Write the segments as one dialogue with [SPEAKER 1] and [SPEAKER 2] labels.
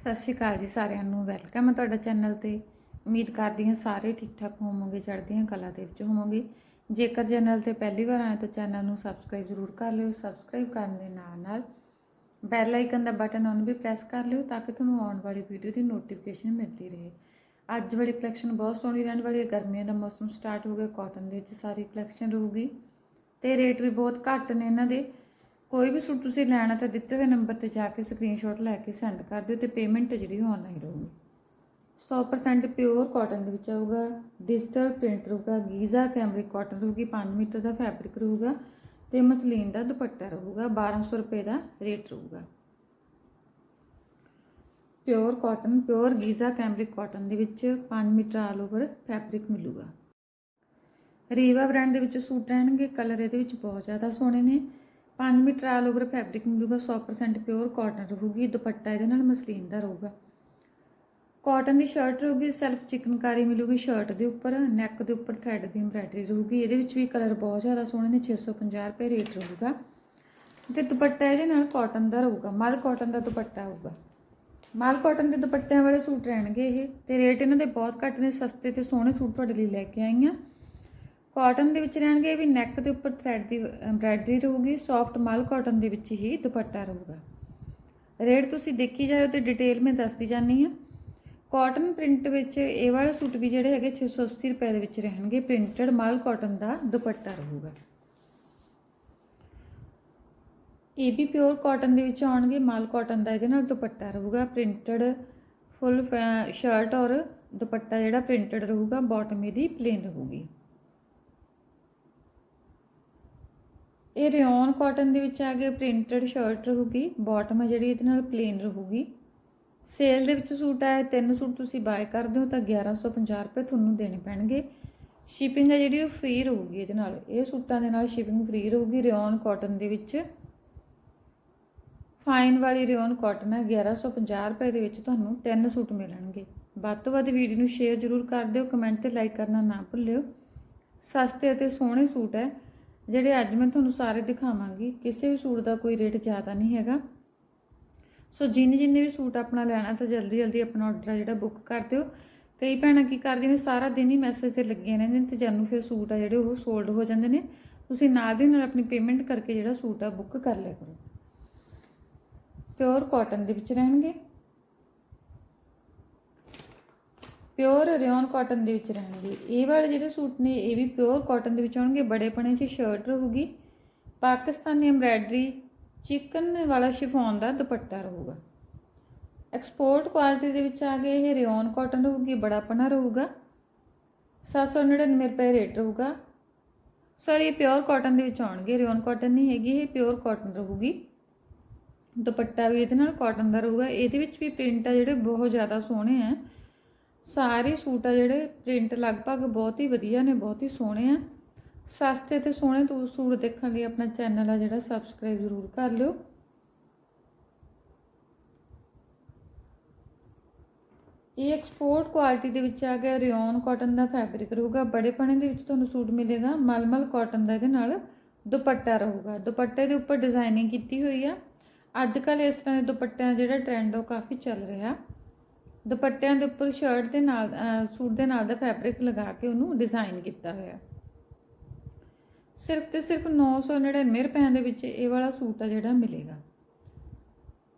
[SPEAKER 1] ਸਤਿ ਸ਼੍ਰੀ ਅਕਾਲ ਜੀ ਸਾਰਿਆਂ ਨੂੰ ਵੈਲਕਮ ਹੈ ਤੁਹਾਡਾ ਚੈਨਲ ਤੇ। ਉਮੀਦ ਕਰਦੀ ਹਾਂ ਸਾਰੇ ਠੀਕ ਠਾਕ ਹੋਵੋਗੇ ਚੜ੍ਹਦੀਆਂ ਕਲਾ ਦੇ ਵਿੱਚ ਹੋਵੋਗੇ। ਜੇਕਰ ਚੈਨਲ ਤੇ ਪਹਿਲੀ ਵਾਰ ਆਏ ਤਾਂ ਚੈਨਲ ਨੂੰ ਸਬਸਕ੍ਰਾਈਬ ਜ਼ਰੂਰ ਕਰ ਲਿਓ ਸਬਸਕ੍ਰਾਈਬ ਕਰਨ ਦੇ ਨਾਲ ਨਾਲ ਬੈਲ ਆਈਕਨ ਦਾ ਬਟਨ ਔਨ ਵੀ ਪ੍ਰੈਸ ਕਰ ਲਿਓ ਤਾਂ ਕਿ ਤੁਹਾਨੂੰ ਆਉਣ ਵਾਲੀ ਵੀਡੀਓ ਦੀ ਨੋਟੀਫਿਕੇਸ਼ਨ ਮਿਲਦੀ ਰਹੇ। ਅੱਜ ਵਾਲੀ ਕਲੈਕਸ਼ਨ ਬਹੁਤ ਸੋਹਣੀ ਰਹਿਣ ਵਾਲੀ ਹੈ, ਗਰਮੀਆਂ ਦਾ ਮੌਸਮ ਸਟਾਰਟ ਹੋ ਗਿਆ ਕਾਟਨ ਦੇ ਵਿੱਚ ਸਾਰੀ ਕਲੈਕਸ਼ਨ ਰਹੂਗੀ ਤੇ ਰੇਟ ਵੀ ਬਹੁਤ ਘੱਟ ਨੇ ਇਹਨਾਂ ਦੇ। ਕੋਈ ਵੀ ਸੂਟ ਤੁਸੀਂ ਲੈਣਾ ਤਾਂ ਦਿੱਤੇ ਹੋਏ ਨੰਬਰ ਤੇ ਜਾ ਕੇ ਸਕਰੀਨਸ਼ਾਟ ਲੈ ਕੇ ਸੈਂਡ ਕਰ ਦਿਓ ਤੇ ਪੇਮੈਂਟ ਜਿਹੜੀ ਉਹ ਆਨਲਾਈਨ ਰਹੂਗੀ। 100% ਪਿਓਰ ਕਾਟਨ ਦੇ ਵਿੱਚ ਆਊਗਾ ਡਿਜੀਟਲ ਪ੍ਰਿੰਟ ਰਹੂਗਾ, ਗੀਜ਼ਾ ਕੈਮਰਿਕ ਕਾਟਨ ਰਹੂਗੀ 5 ਮੀਟਰ ਦਾ ਫੈਬਰਿਕ ਰਹੂਗਾ ਤੇ ਮਸਲੀਨ ਦਾ ਦੁਪੱਟਾ ਰਹੂਗਾ 1200 ਰੁਪਏ ਦਾ ਰੇਟ ਰਹੂਗਾ। Pure cotton pure Giza cambric cotton ਦੇ ਵਿੱਚ 5 ਮੀਟਰ ਆਲ ਓਵਰ ਫੈਬਰਿਕ ਮਿਲੂਗਾ। ਰੀਵਾ ਬ੍ਰਾਂਡ ਦੇ ਵਿੱਚ ਸੂਟ ਰਹਿਣਗੇ ਕਲਰ ਇਹਦੇ ਵਿੱਚ ਬਹੁਤ ਜ਼ਿਆਦਾ ਸੋਹਣੇ ਨੇ। 5 ਮੀਟਰ ਆਲ ਓਵਰ ਫੈਬਰਿਕ ਮਿਲੂਗਾ 100% ਪਿਓਰ ਕਾਟਨ ਰਹੂਗੀ, ਦੁਪੱਟਾ ਇਹਦੇ ਨਾਲ ਮਸਲੀਨ ਦਾ ਰਹੂਗਾ। ਕਾਟਨ ਦੀ ਸ਼ਰਟ ਰਹੂਗੀ ਸੈਲਫ ਚਿਕਨਕਾਰੀ ਮਿਲੂਗੀ ਸ਼ਰਟ ਦੇ ਉੱਪਰ ਨੈਕ ਦੇ ਉੱਪਰ ਥ੍ਰੈਡ ਦੀ ਐਮਬ੍ਰਾਇਡਰੀ ਰਹੂਗੀ, ਇਹਦੇ ਵਿੱਚ ਵੀ ਕਲਰ ਬਹੁਤ ਜ਼ਿਆਦਾ ਸੋਹਣੇ ਨੇ 650 ਰੁਪਏ ਰੇਟ ਰਹੂਗਾ। ਤੇ ਦੁਪੱਟਾ ਇਹਦੇ ਨਾਲ ਕਾਟਨ ਦਾ ਰਹੂਗਾ, ਮਲ ਕਾਟਨ ਦਾ ਦੁਪੱਟਾ ਹੋਊਗਾ। ਮਾਲ ਕਾਟਨ ਦੇ ਦੁਪੱਟਿਆਂ ਵਾਲੇ ਸੂਟ ਰਹਿਣਗੇ ਇਹ, ਤੇ ਰੇਟ ਇਹਨਾਂ ਦੇ ਬਹੁਤ ਘੱਟ ਨੇ, ਸਸਤੇ ਤੇ ਸੋਹਣੇ ਸੂਟ ਤੁਹਾਡੇ ਲਈ ਲੈ ਕੇ ਆਈ ਹਾਂ। ਕਾਟਨ ਦੇ ਵਿੱਚ ਰਹਿਣਗੇ ਇਹ ਵੀ ਨੈਕ ਦੇ ਉੱਪਰ ਥ੍ਰੈਡ ਦੀ ਐਮਬ੍ਰਾਇਡਰੀ ਰਹੂਗੀ ਸੌਫਟ ਮਲ ਕਾਟਨ ਦੇ ਵਿੱਚ ਹੀ ਦੁਪੱਟਾ ਰਹੂਗਾ। ਰੇਟ ਤੁਸੀਂ ਦੇਖੀ ਜਾਓ ਤੇ ਡਿਟੇਲ ਮੈਂ ਦੱਸਦੀ ਜਾਨੀ ਆ ਕਾਟਨ ਪ੍ਰਿੰਟ ਵਿੱਚ ਇਹ ਵਾਲੇ ਸੂਟ ਵੀ ਜਿਹੜੇ ਹੈਗੇ 680 ਰੁਪਏ ਦੇ ਵਿੱਚ ਰਹਿਣਗੇ, ਪ੍ਰਿੰਟਡ ਮਲ ਕਾਟਨ ਦਾ ਦੁਪੱਟਾ ਰਹੂਗਾ। ਇਹ ਵੀ ਪਿਓਰ ਕਾਟਨ ਦੇ ਵਿੱਚ ਆਉਣਗੇ, ਮਲ ਕਾਟਨ ਦਾ ਇਹਦੇ ਨਾਲ ਦੁਪੱਟਾ ਰਹੂਗਾ, ਪ੍ਰਿੰਟਡ ਫੁੱਲ ਸ਼ਰਟ ਔਰ ਦੁਪੱਟਾ ਜਿਹੜਾ ਪ੍ਰਿੰਟਡ ਰਹੂਗਾ ਬਾਟਮ ਇਹਦੀ ਪਲੇਨ ਰਹੂਗੀ। ਇਹ ਰਿਓਨ ਕਾਟਨ ਦੇ ਵਿੱਚ ਆ ਗਿਆ ਪ੍ਰਿੰਟਡ ਸ਼ਰਟ ਰਹੂਗੀ ਬਾਟਮ ਹੈ ਜਿਹੜੀ ਇਹਦੇ ਨਾਲ ਪਲੇਨ ਰਹੂਗੀ। ਸੇਲ ਦੇ ਵਿੱਚ ਸੂਟ ਆਇਆ, ਤਿੰਨ ਸੂਟ ਤੁਸੀਂ ਬਾਏ ਕਰਦੇ ਹੋ ਤਾਂ 1150 ਰੁਪਏ ਤੁਹਾਨੂੰ ਦੇਣੇ ਪੈਣਗੇ। ਸ਼ਿਪਿੰਗ ਹੈ ਜਿਹੜੀ ਉਹ ਫ੍ਰੀ ਰਹੂਗੀ ਇਹਦੇ ਨਾਲ। ਇਹ ਸੂਟਾਂ ਦੇ ਨਾਲ ਸ਼ਿਪਿੰਗ ਫ੍ਰੀ ਰਹੂਗੀ ਰਿਓਨ ਕਾਟਨ ਦੇ ਵਿੱਚ। ਫਾਈਨ ਵਾਲੀ ਰਿਓਨ ਕਾਟਨ ਹੈ 1150 ਰੁਪਏ ਦੇ ਵਿੱਚ ਤੁਹਾਨੂੰ ਤਿੰਨ ਸੂਟ ਮਿਲਣਗੇ। ਵੱਧ ਤੋਂ ਵੱਧ ਵੀਡੀਓ ਨੂੰ ਸ਼ੇਅਰ ਜ਼ਰੂਰ ਕਰ ਦਿਓ ਕਮੈਂਟ ਤੇ ਲਾਈਕ ਕਰਨਾ ਨਾ ਭੁੱਲਿਓ। ਸਸਤੇ ਅਤੇ ਸੋਹਣੇ ਸੂਟ ਹੈ ਜਿਹੜੇ ਅੱਜ ਮੈਂ ਤੁਹਾਨੂੰ ਸਾਰੇ ਦਿਖਾਵਾਂਗੀ, ਕਿਸੇ ਵੀ ਸੂਟ ਦਾ ਕੋਈ ਰੇਟ ਜ਼ਿਆਦਾ ਨਹੀਂ ਹੈਗਾ। ਸੋ ਜਿੰਨੇ ਜਿੰਨੇ ਵੀ ਸੂਟ ਆਪਣਾ ਲੈਣਾ, ਤਾਂ ਜਲਦੀ ਜਲਦੀ ਆਪਣਾ ਆਰਡਰ ਜਿਹੜਾ ਬੁੱਕ ਕਰ ਦਿਓ। ਕਈ ਭੈਣਾਂ ਕੀ ਕਰਦੀਆਂ ਨੇ, ਸਾਰਾ ਦਿਨ ਹੀ ਮੈਸੇਜ ਤੇ ਲੱਗੀਆਂ ਰਹਿੰਦੇ ਨੇ, ਤੇ ਜਾਨੂੰ ਫਿਰ ਸੂਟ ਆ ਜਿਹੜੇ, ਉਹ ਸੋਲਡ ਹੋ ਜਾਂਦੇ ਨੇ। ਤੁਸੀਂ ਨਾਲ ਦੀ ਨਾਲ ਆਪਣੀ ਪੇਮੈਂਟ ਕਰਕੇ ਜਿਹੜਾ ਸੂਟ ਆ ਬੁੱਕ ਕਰ ਲਿਆ ਕਰੋ। ਪਿਓਰ ਕਾਟਨ ਦੇ ਵਿੱਚ ਰਹਿਣਗੇ। ਪਿਓਰ ਰਿਓਨ ਕਾਟਨ ਦੇ ਵਿੱਚ ਰਹਿਣਗੇ। ਇਹ ਵਾਲੇ ਜਿਹੜੇ ਸੂਟ ਨੇ, ਇਹ ਵੀ ਪਿਓਰ ਕਾਟਨ ਦੇ ਵਿੱਚ ਆਉਣਗੇ। ਬੜੇ ਪਣੇ 'ਚ ਸ਼ਰਟ ਰਹੂਗੀ। ਪਾਕਿਸਤਾਨੀ ਐਮਬ੍ਰਾਇਡਰੀ ਚਿਕਨ ਵਾਲਾ ਸ਼ਿਫੋਨ ਦਾ ਦੁਪੱਟਾ ਰਹੂਗਾ। ਐਕਸਪੋਰਟ ਕੁਆਲਿਟੀ ਦੇ ਵਿੱਚ ਆ ਗਏ ਇਹ ਰਿਓਨ ਕਾਟਨ ਰਹੂਗੀ ਬੜਾ ਪਨਾ ਰਹੂਗਾ 799 ਰੁਪਏ ਰੇਟ ਰਹੂਗਾ। ਸੌਰੀ ਇਹ ਪਿਓਰ ਕਾਟਨ ਦੇ ਵਿੱਚ ਆਉਣਗੇ। ਰਿਓਨ ਕਾਟਨ ਨਹੀਂ ਹੈਗੀ, ਇਹ ਪਿਓਰ ਕਾਟਨ ਰਹੂਗੀ। ਦੁਪੱਟਾ ਵੀ ਇਹਦੇ ਨਾਲ ਕਾਟਨ ਦਾ ਰਹੂਗਾ। ਇਹਦੇ ਵਿੱਚ ਵੀ ਪ੍ਰਿੰਟ ਆ ਜਿਹੜੇ ਬਹੁਤ ਜ਼ਿਆਦਾ ਸੋਹਣੇ ਆ। ਸਾਰੇ ਸੂਟ ਆ ਜਿਹੜੇ ਪ੍ਰਿੰਟ ਲਗਭਗ ਬਹੁਤ ਹੀ ਵਧੀਆ ਨੇ, ਬਹੁਤ ਹੀ ਸੋਹਣੇ ਆ। ਸਸਤੇ ਤੇ ਸੋਹਣੇ ਤੂੰ ਸੂਟ ਦੇਖਣ ਲਈ ਆਪਣਾ ਚੈਨਲ ਆ ਜਿਹੜਾ ਸਬਸਕ੍ਰਾਈਬ ਜ਼ਰੂਰ ਕਰ ਲਿਓ। ਇਹ ਐਕਸਪੋਰਟ ਕੁਆਲਿਟੀ ਦੇ ਵਿੱਚ ਆ ਗਿਆ ਰਿਓਨ ਕਾਟਨ ਦਾ ਫੈਬਰਿਕ ਰਹੂਗਾ, ਬੜੇ ਪਣੇ ਦੇ ਵਿੱਚ ਤੁਹਾਨੂੰ ਸੂਟ ਮਿਲੇਗਾ, ਮਲਮਲ ਕਾਟਨ ਦਾ ਇਹਦੇ ਨਾਲ ਦੁਪੱਟਾ ਰਹੂਗਾ। ਦੁਪੱਟੇ ਦੇ ਉੱਪਰ ਡਿਜ਼ਾਈਨਿੰਗ ਕੀਤੀ ਹੋਈ ਆ। ਅੱਜ ਕੱਲ ਇਸ ਤਰ੍ਹਾਂ ਦੇ ਦੁਪੱਟਿਆਂ ਦਾ ਜਿਹੜਾ ਟ੍ਰੈਂਡ ਉਹ ਕਾਫੀ ਚੱਲ ਰਿਹਾ। ਦੁਪੱਟਿਆਂ ਦੇ ਉੱਪਰ ਸ਼ਰਟ ਦੇ ਨਾਲ ਸੂਟ ਦੇ ਨਾਲ ਦਾ ਫੈਬਰਿਕ ਲਗਾ ਕੇ ਉਹਨੂੰ ਡਿਜ਼ਾਈਨ ਕੀਤਾ ਹੋਇਆ। ਸਿਰਫ ਤੇ ਸਿਰਫ 999 ਰੁਪਏ ਦੇ ਵਿੱਚ ਇਹ ਵਾਲਾ ਸੂਟ ਆ ਜਿਹੜਾ ਮਿਲੇਗਾ।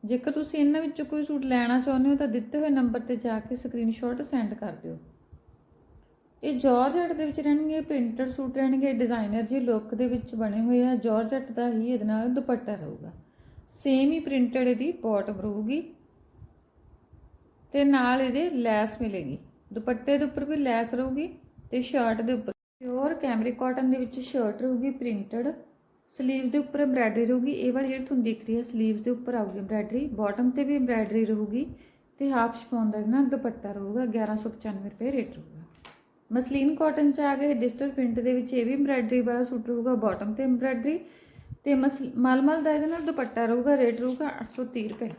[SPEAKER 1] ਜੇਕਰ ਤੁਸੀਂ ਇਹਨਾਂ ਵਿੱਚੋਂ ਕੋਈ ਸੂਟ ਲੈਣਾ ਚਾਹੁੰਦੇ ਹੋ ਤਾਂ ਦਿੱਤੇ ਹੋਏ ਨੰਬਰ ਤੇ ਜਾ ਕੇ ਸਕਰੀਨਸ਼ਾਟ ਸੈਂਡ ਕਰ ਦਿਓ। ਇਹ ਜਾਰਜਟ ਦੇ ਵਿੱਚ ਰਹਿਣਗੇ ਪ੍ਰਿੰਟਡ ਸੂਟ ਰਹਿਣਗੇ ਡਿਜ਼ਾਈਨਰ ਜੀ ਲੁੱਕ ਦੇ ਵਿੱਚ ਬਣੇ ਹੋਏ ਆ। ਜਾਰਜਟ ਦਾ ਹੀ ਇਹਦੇ ਨਾਲ ਦੁਪੱਟਾ ਰਹੂਗਾ। ਸੇਮ ਹੀ ਪ੍ਰਿੰਟਡ ਇਹਦੀ ਬਾਟਮ ਰਹੂਗੀ। ਤੇ ਨਾਲ ਇਹਦੇ ਲੈਸ ਮਿਲੇਗੀ। ਦੁਪੱਟੇ ਦੇ ਉੱਪਰ ਵੀ ਲੈਸ ਰਹੂਗੀ ਤੇ ਸ਼ਰਟ ਦੇ ਉੱਪਰ ਪਿਓਰ ਕੈਮਰਿਕ ਕਾਟਨ ਦੇ ਵਿੱਚ ਸ਼ਰਟ ਰਹੂਗੀ ਪ੍ਰਿੰਟਡ ਸਲੀਵਸ ਦੇ ਉੱਪਰ ਐਮਬ੍ਰਾਇਡਰੀ ਰਹੂਗੀ। ਇਹ ਵਾਲੀ ਜਿਹੜੀ ਤੁਹਾਨੂੰ ਦਿਖ ਰਹੀ ਹੈ ਸਲੀਵਸ ਦੇ ਉੱਪਰ ਆਊਗੀ ਐਮਬ੍ਰਾਇਡਰੀ ਬਾਟਮ ਤੇ ਵੀ ਐਮਬ੍ਰਾਇਡਰੀ ਰਹੂਗੀ ਤੇ ਹਾਫ ਸ਼ਿਫੋਨ ਦਾ ਨਾ ਦੁਪੱਟਾ ਰਹੂਗਾ 1195 ਰੁਪਏ ਰੇਟ ਰਹੂਗਾ। ਮਸਲੀਨ ਕਾਟਨ ਚ ਆ ਗਏ ਡਿਜੀਟਲ ਪ੍ਰਿੰਟ ਦੇ ਵਿੱਚ ਇਹ ਵੀ ਐਮਬ੍ਰਾਇਡਰੀ ਵਾਲਾ ਸੂਟ ਰਹੂਗਾ ਬਾਟਮ ਤੇ ਐਮਬ੍ਰਾਇਡਰੀ ਤੇ ਮਲਮਲ ਦਾ ਇਹਦੇ ਨਾਲ ਦੁਪੱਟਾ ਰਹੂਗਾ ਰੇਟ ਰਹੂਗਾ 830 ਰੁਪਏ।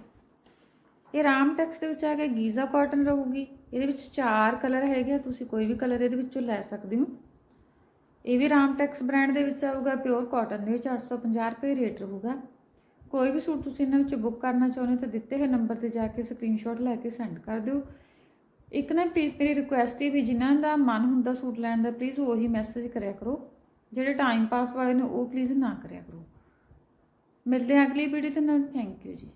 [SPEAKER 1] ਇਹ ਰਾਮ ਟੈਕਸ ਦੇ ਵਿੱਚ ਆ ਗਿਆ, ਗੀਜ਼ਾ ਕਾਟਨ ਰਹੂਗੀ। ਇਹਦੇ ਵਿੱਚ ਚਾਰ ਕਲਰ ਹੈਗੇ ਤੁਸੀਂ ਕੋਈ ਵੀ ਕਲਰ ਇਹਦੇ ਵਿੱਚੋਂ ਲੈ ਸਕਦੇ ਹੋ। ਇਹ ਵੀ ਰਾਮ ਟੈਕਸ ਬ੍ਰਾਂਡ ਦੇ ਵਿੱਚ ਆਊਗਾ ਪਿਓਰ ਕਾਟਨ ਦੇ ਵਿੱਚ 850 ਰੁਪਏ ਰੇਟ ਰਹੂਗਾ। ਕੋਈ ਵੀ ਸੂਟ ਤੁਸੀਂ ਇਹਨਾਂ ਵਿੱਚੋਂ ਬੁੱਕ ਕਰਨਾ ਚਾਹੁੰਦੇ ਹੋ ਤਾਂ ਦਿੱਤੇ ਹੋਏ ਨੰਬਰ ਤੇ ਜਾ ਕੇ ਸਕਰੀਨਸ਼ਾਟ ਲੈ ਕੇ ਸੈਂਡ ਕਰ ਦਿਓ। ਇੱਕ ਨਾ ਪਲੀਜ਼ ਮੇਰੀ ਰਿਕੁਐਸਟ ਹੈ ਵੀ ਜਿਨ੍ਹਾਂ ਦਾ ਮਨ ਹੁੰਦਾ ਸੂਟ ਲੈਣ ਦਾ ਪਲੀਜ਼ ਉਹੀ ਮੈਸੇਜ ਕਰਿਆ ਕਰੋ। ਜਿਹੜੇ ਟਾਈਮ ਪਾਸ ਵਾਲੇ ਨੇ ਉਹ ਪਲੀਜ਼ ਨਾ ਕਰਿਆ ਕਰੋ। ਮਿਲਦੇ ਹਾਂ ਅਗਲੀ ਵੀਡੀਓ ਤੇ ਨਾਲ। ਥੈਂਕ ਯੂ ਜੀ।